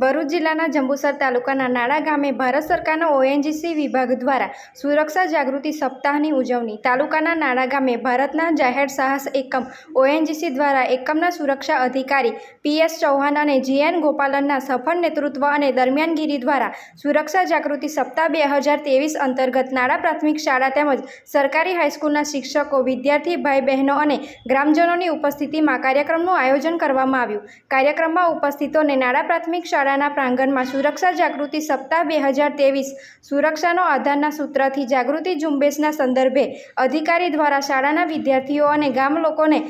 ભરૂચ જિલ્લાના જંબુસર તાલુકાના નાડા ગામે ભારત સરકારના ઓએનજીસી વિભાગ દ્વારા સુરક્ષા જાગૃતિ સપ્તાહની ઉજવણી. તાલુકાના નાડા ગામે ભારતના જાહેર સાહસ એકમ ઓએનજીસી દ્વારા એકમના સુરક્ષા અધિકારી પીએસ ચૌહાણ અને જીએન ગોપાલનના સફળ નેતૃત્વ અને દરમિયાનગીરી દ્વારા સુરક્ષા જાગૃતિ સપ્તાહ બે હજાર ત્રેવીસ અંતર્ગત નાડા પ્રાથમિક શાળા તેમજ સરકારી હાઈસ્કૂલના શિક્ષકો, વિદ્યાર્થી ભાઈ બહેનો અને ગ્રામજનોની ઉપસ્થિતિમાં કાર્યક્રમનું આયોજન કરવામાં આવ્યું. કાર્યક્રમમાં ઉપસ્થિતોને નાડા પ્રાથમિક શાળાના પ્રાંગણમાં સુરક્ષા જાગૃતિ સપ્તાહ બે હજાર ત્રેવીસ સુરક્ષાનો આધારના સૂત્રથી જાગૃતિ ઝુંબેશના સંદર્ભે અધિકારી દ્વારા શાળાના વિદ્યાર્થીઓ અને ગામ લોકોને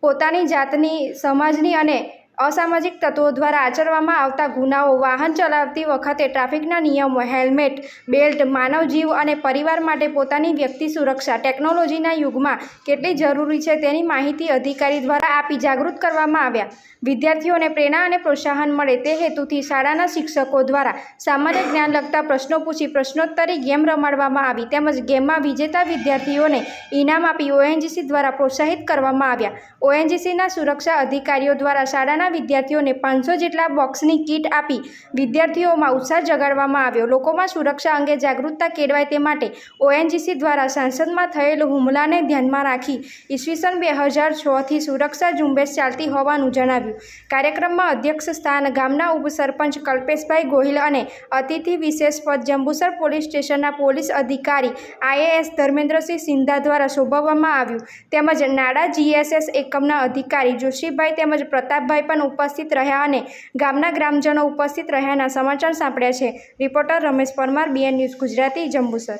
પોતાની જાતની, સમાજની અને અસામાજિક તત્વો દ્વારા આચરવામાં આવતા ગુનાઓ વાહન ચલાવતી વખતે ટ્રાફિકના નિયમો, હેલ્મેટ, બેલ્ટ, માનવ જીવ અને પરિવાર માટે પોતાની વ્યક્તિ સુરક્ષા, ટેકનોલોજીના યુગમાં કેટલી જરૂરી છે તેની માહિતી અધિકારી દ્વારા આપી જાગૃત કરવામાં આવ્યા. વિદ્યાર્થીઓને પ્રેરણા અને પ્રોત્સાહન મળે તે હેતુથી શાળાના શિક્ષકો દ્વારા સામાન્ય જ્ઞાન લગતા પ્રશ્નો પૂછી પ્રશ્નોત્તરી ગેમ રમાડવામાં આવી તેમજ ગેમમાં વિજેતા વિદ્યાર્થીઓને ઇનામ આપી ઓએનજીસી દ્વારા પ્રોત્સાહિત કરવામાં આવ્યા. ઓએનજીસીના સુરક્ષા અધિકારીઓ દ્વારા શાળાના વિદ્યાર્થીઓને પાંચસો જેટલા બોક્સની કીટ આપી વિદ્યાર્થીઓમાં ઉત્સાહ જગાડવામાં આવ્યો. લોકોમાં સુરક્ષા અંગે જાગૃતતા કેળવાય તે માટે ઓએનજીસી દ્વારા સાંસદમાં થયેલ હુમલાને ધ્યાનમાં રાખી ઈસવીસન બે હજાર છથી સુરક્ષા ઝુંબેશ ચાલતી હોવાનું જણાવ્યું. કાર્યક્રમમાં અધ્યક્ષ સ્થાન ગામના ઉપસરપંચ કલ્પેશભાઈ ગોહિલ અને અતિથિ વિશેષ પદ જંબુસર પોલીસ સ્ટેશનના પોલીસ અધિકારી આઈએએસ ધર્મેન્દ્રસિંહ સિંધા દ્વારા શોભાવવામાં આવ્યું. તેમજ નાડા જીએસએસ એકમના અધિકારી જોશીભાઈ તેમજ પ્રતાપભાઈ પણ ઉપસ્થિત રહ્યા અને ગામના ગ્રામજનો ઉપસ્થિત રહ્યાના સમાચાર સાંપડ્યા છે reporter Ramesh Parmar BN news Gujarati Jambusar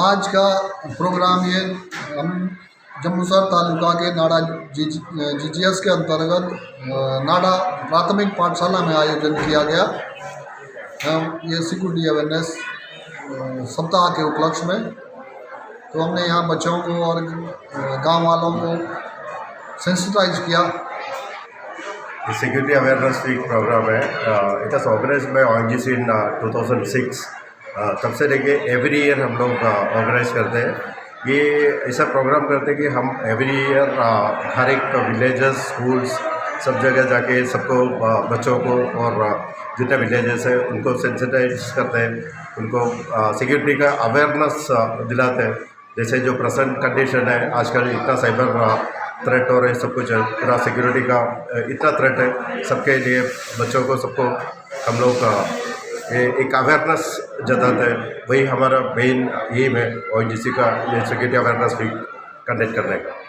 आज का प्रोग्राम ये हम जम्मूसर तालुका के नाड़ा जी जी के अंतर्गत अ, नाड़ा प्राथमिक पाठशाला में आयोजन किया गया हम ये सिक्योरिटी अवेयरनेस अ, सप्ताह के उपलक्ष्य में तो हमने यहाँ बच्चों को और गांव वालों को सेंसिटाइज किया। The Security Awareness Week program है is organise by O N in two thousand six तब से लेके एवरी ईयर हम लोग ऑर्गेनाइज करते हैं। ये ऐसा प्रोग्राम करते हैं कि हम एवरी ईयर हर एक विलेजेस स्कूल्स सब जगह जाके सबको uh, बच्चों को और uh, जितने विलेजेस हैं उनको सेंसिटाइज करते हैं। उनको सिक्योरिटी का अवेयरनेस दिलाते हैं। जैसे जो प्रेजेंट कंडीशन है आजकल इतना साइबर थ्रेट और सब कुछ है। पूरा सिक्योरिटी का इतना थ्रेट है सबके लिए, बच्चों को, सबको, हम लोग का, ये एक अवेयरनेस जताते हैं। वही हमारा मेन एम है और जिसी का ये सिक्योरिटी अवेयरनेस भी कंडक्ट करने का।